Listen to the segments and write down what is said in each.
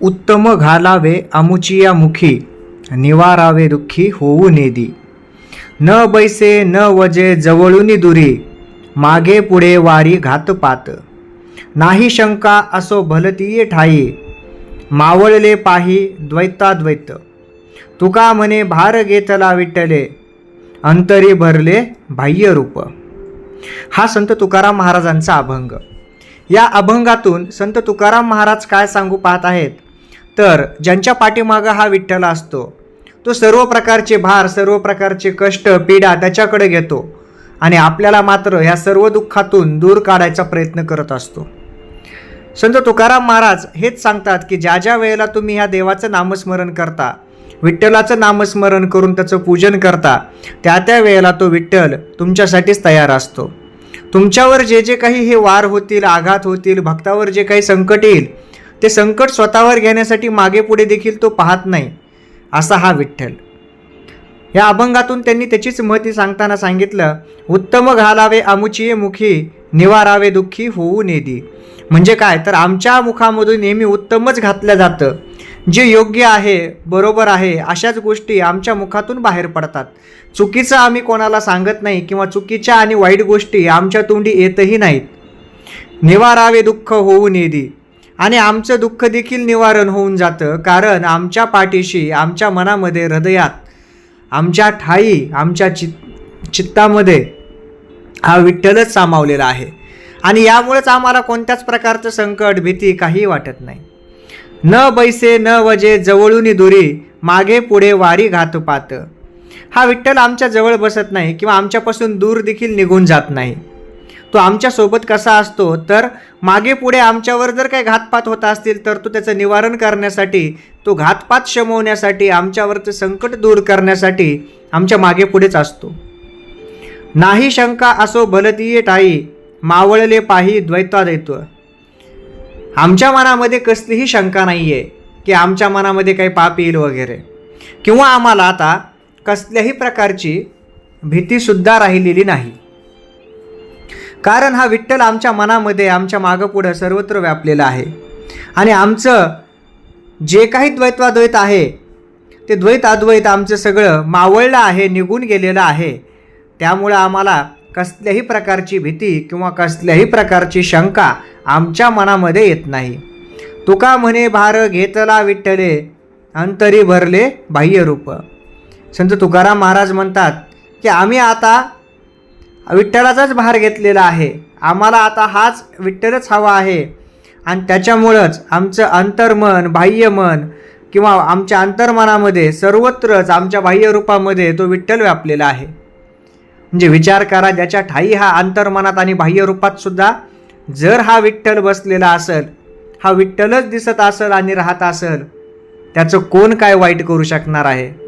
उत्तम घालावे अमुचिया मुखी निवारावे दुःखी होऊ नेदी न बैसे न वजे जवळूनी दुरी मागे पुढे वारी घातपात नाही शंका असो भलतीये ठाई मावळले पाही द्वैताद्वैत तुका म्हणे भार घेतला विठ्ठले अंतरी भरले बाह्य रूप हा संत तुकाराम महाराजांचा अभंग या अभंगातून संत तुकाराम महाराज काय सांगू पाहत आहेत तर ज्यांच्या पाठीमागं हा विठ्ठल असतो तो सर्व प्रकारचे भार सर्व प्रकारचे कष्ट पीडा त्याच्याकडे घेतो आणि आपल्याला मात्र ह्या सर्व दुःखातून दूर काढायचा प्रयत्न करत असतो. संत तुकाराम महाराज हेच सांगतात की ज्या ज्या वेळेला तुम्ही ह्या देवाचं नामस्मरण करता विठ्ठलाचं नामस्मरण करून त्याचं पूजन करता त्या त्या वेळेला तो विठ्ठल तुमच्यासाठीच तयार असतो. तुमच्यावर जे जे काही हे वार होतील आघात होतील भक्तावर जे काही संकट येईल ते संकट स्वतःवर घेण्यासाठी मागे पुढे देखील तो पाहत नाही असा हा विठ्ठल. या अभंगातून त्यांनी त्याचीच महती सांगताना सांगितलं उत्तम घालावे आमुचिये मुखी निवारावे दुःखी होऊ नेदी. म्हणजे काय? तर आमच्या मुखामधून नेहमी उत्तमच घातलं जातं. जे योग्य आहे बरोबर आहे अशाच गोष्टी आमच्या मुखातून बाहेर पडतात. चुकीचं आम्ही कोणाला सांगत नाही किंवा चुकीच्या आणि वाईट गोष्टी आमच्या तोंडी येतही नाहीत. निवारावे दुःख होऊ नेदी. आणि आमचं दुःख देखील निवारण होऊन जातं कारण आमच्या पाठीशी आमच्या मनामध्ये हृदयात आमच्या ठाई आमच्या चित चित्तामध्ये हा विठ्ठलच सामावलेला आहे. आणि यामुळेच आम्हाला कोणत्याच प्रकारचं संकट भीती काही वाटत नाही. न बैसे न वजे जवळून दुरी मागे पुढे वारी घातपात. हा विठ्ठल आमच्या जवळ बसत नाही किंवा आमच्यापासून दूर देखील निघून जात नाही. तो आमच्यासोबत कसा असतो? तर मागे पुढे आमच्यावर जर काही घातपात होत असतील तर तो त्याचं निवारण करण्यासाठी तो घातपात शमवण्यासाठी आमच्यावरचं संकट दूर करण्यासाठी आमच्या मागे पुढेच असतो. नाही शंका असो भलतीये टाई मावळले पाही द्वैता दैत्व आमच्या मनामध्ये कसलीही शंका नाही आहे की आमच्या मनामध्ये काही पाप येईल वगैरे. किंवा आम्हाला आता कसल्याही प्रकारची भीतीसुद्धा राहिलेली नाही. कारण हा विठ्ठल आमच्या मनामध्ये आमच्या मागं पुढं सर्वत्र व्यापलेला आहे. आणि आमचं जे काही द्वैतवाद्वैत आहे ते द्वैत अद्वैत आमचं सगळं मावळलं आहे निघून गेलेलं आहे. त्यामुळं आम्हाला कसल्याही प्रकारची भीती किंवा कसल्याही प्रकारची शंका आमच्या मनामध्ये येत नाही. तुका म्हणे भार घेतला विठ्ठले अंतरी भरले बाह्यरूप. संत तुकाराम महाराज म्हणतात की आम्ही आता विठ्ठलाचाच भार घेतलेला आहे. आम्हाला आता हाच विठ्ठलच हवा आहे. आणि त्याच्यामुळंच आमचं अंतर्मन बाह्यमन किंवा आमच्या अंतर्मनामध्ये सर्वत्रच आमच्या बाह्य रूपामध्ये तो विठ्ठल व्यापलेला आहे. म्हणजे विचार करा ज्याच्या ठाई हा अंतर्मनात आणि बाह्यरूपात सुद्धा जर हा विठ्ठल बसलेला असेल हा विठ्ठलच दिसत असेल आणि राहत असेल त्याचं कोण काय वाईट करू शकणार आहे?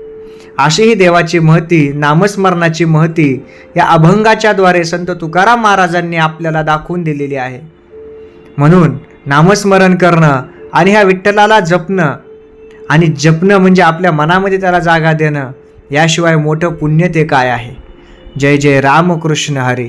अशी ही देवाची महती नामस्मरणाची महती या अभंगाच्याद्वारे संत तुकाराम महाराजांनी आपल्याला दाखवून दिलेली आहे. म्हणून नामस्मरण करणं आणि ह्या विठ्ठलाला जपणं आणि जपणं म्हणजे आपल्या मनामध्ये त्याला जागा देणं याशिवाय मोठं पुण्य ते काय आहे? जय जय रामकृष्ण हरी.